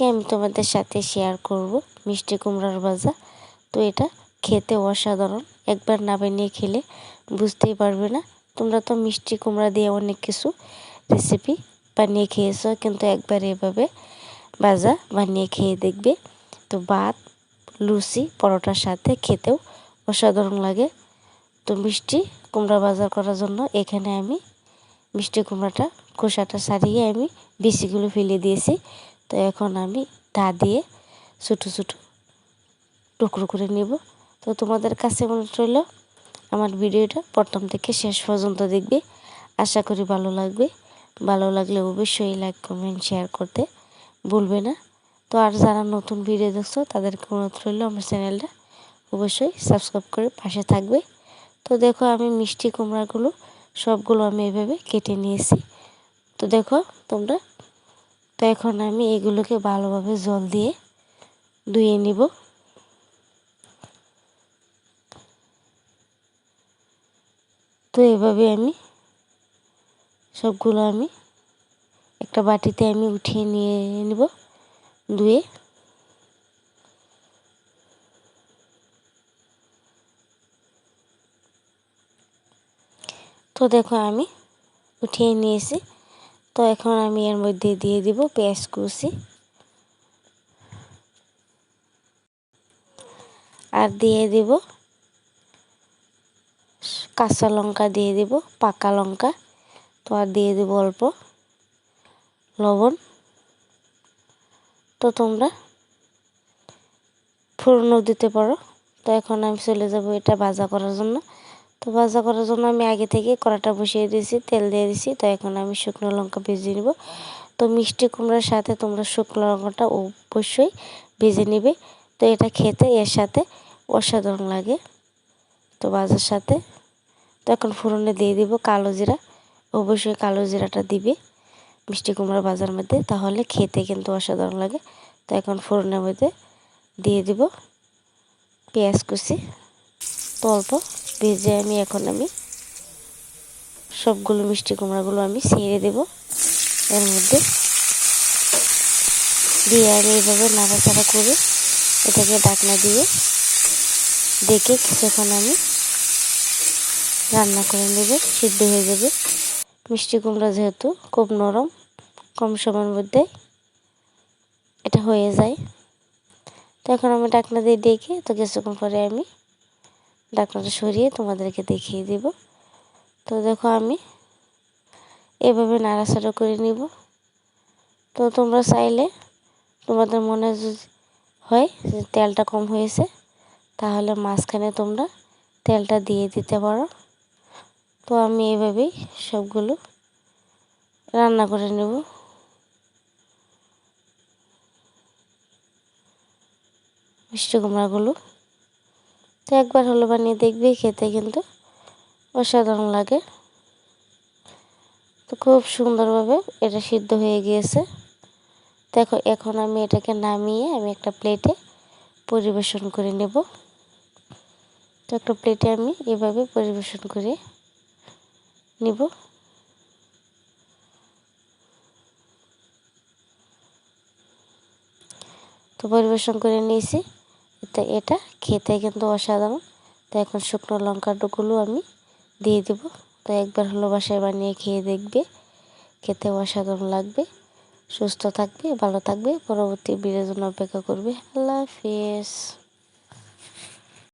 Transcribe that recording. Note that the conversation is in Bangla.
আজকে আমি তোমাদের সাথে শেয়ার করব মিষ্টি কুমড়ার ভাজা। তো এটা খেতে অসাধারণ। একবার না বানিয়ে খেলে বুঝতেই পারবে না। তোমরা তো মিষ্টি কুমড়া দিয়ে অনেক কিছু রেসিপি বানিয়ে খেয়েছো, কিন্তু একবার এভাবে ভাজা বানিয়ে খেয়ে দেখবে। তো ভাত, লুচি, পরোটার সাথে খেতেও অসাধারণ লাগে। তো মিষ্টি কুমড়া ভাজা করার জন্য এখানে আমি মিষ্টি কুমড়াটা খোসাটা সারিয়ে আমি বিচিগুলো ফেলে দিয়েছি। তো এখন আমি দা দিয়ে ছোটো ছোটো টুকরো করে নেব। তো তোমাদের কাছে মনে রইল, আমার ভিডিওটা প্রথম থেকে শেষ পর্যন্ত দেখবে। আশা করি ভালো লাগবে। ভালো লাগলে অবশ্যই লাইক কমেন্ট শেয়ার করতে ভুলবে না। তো আর যারা নতুন ভিডিও দেখছ, তাদেরকে অনুরোধ রইল আমার চ্যানেলটা অবশ্যই সাবস্ক্রাইব করে পাশে থাকবে। তো দেখো আমি মিষ্টি কুমড়াগুলো সবগুলো আমি এভাবে কেটে নিয়েছি। তো দেখো তোমরা তো এখন আমি এগুলোকে ভালোভাবে জল দিয়ে ধুয়ে নিব। তো এভাবে আমি সবগুলো আমি একটা বাটিতে আমি উঠিয়ে নিয়ে নিব ধুয়ে। তো দেখো আমি উঠিয়ে নিয়েছি। তো এখন আমি এর মধ্যে দিয়ে দিব পেঁয়াজ কুচি। আর দিয়ে দিব কাঁচা লঙ্কা দিয়ে দিব, পাকা লঙ্কা। তো আর দিয়ে দিব অল্প লবণ। তো তোমরা ফোড়নও দিতে পারো। তো এখন আমি চলে যাব এটা ভাজা করার জন্য। তো ভাজা করার জন্য আমি আগে থেকে কড়াটা বসিয়ে দিয়েছি, তেল দিয়ে দিয়েছি। তো এখন আমি শুকনো লঙ্কা ভেজে নেব। তো মিষ্টি কুমড়ার সাথে তোমরা শুকনো লঙ্কাটা অবশ্যই ভেজে নেবে। তো এটা খেতে এর সাথে অসাধারণ লাগে। তো ভাজার সাথে তো এখন ফোড়নে দিয়ে দিব কালো জিরা। অবশ্যই কালো জিরাটা দিবে মিষ্টি কুমড়া ভাজার মধ্যে, তাহলে খেতে কিন্তু অসাধারণ লাগে। তো এখন ফোড়নের মধ্যে দিয়ে দিব পেঁয়াজ কুচি। তো অল্প ভেজে আমি এখন আমি সবগুলো মিষ্টি কুমড়াগুলো আমি ছেড়ে দেব। এর মধ্যে দিয়ে আমি এইভাবে নাড়াচাড়া করে এটাকে ডাকনা দিয়ে দেখে কিছুক্ষণ আমি রান্না করে নেব, সিদ্ধ হয়ে যাবে। মিষ্টি কুমড়া যেহেতু খুব নরম, কম সময়ের মধ্যে এটা হয়ে যায়। তো এখন আমি ডাকনা দিয়ে দেখে তো কিছুক্ষণ পরে আমি ডাকনাটা সরিয়ে তোমাদেরকে দেখিয়ে দেব। তো দেখো আমি এভাবে নাড়াচাড়া করে নিব। তো তোমরা চাইলে তোমাদের মনে যদি হয় যে তেলটা কম হয়েছে, তাহলে মাঝখানে তোমরা তেলটা দিয়ে দিতে পারো। তো আমি এভাবেই সবগুলো রান্না করে নেব। মিষ্টি কুমড়াগুলো তো একবার হলো বানিয়ে দেখবে, খেতে কিন্তু অসাধারণ লাগে। তো খুব সুন্দরভাবে এটা সিদ্ধ হয়ে গিয়েছে। দেখো, এখন আমি এটাকে নামিয়ে আমি একটা প্লেটে পরিবেশন করে নেব। তো একটা প্লেটে আমি এভাবে পরিবেশন করে নিব। তো পরিবেশন করে নিয়েছি। তো এটা খেতে কিন্তু অসাধারণ। তো এখন শুকনো লঙ্কাগুলো আমি দিয়ে দেবো। তো একবার হলো বাসায় বানিয়ে খেয়ে দেখবে। খেতে অসাধারণ লাগবে। সুস্থ থাকবে, ভালো থাকবে। পরবর্তী জন্য অপেক্ষা করবে। আল্লাহ হাফিজ।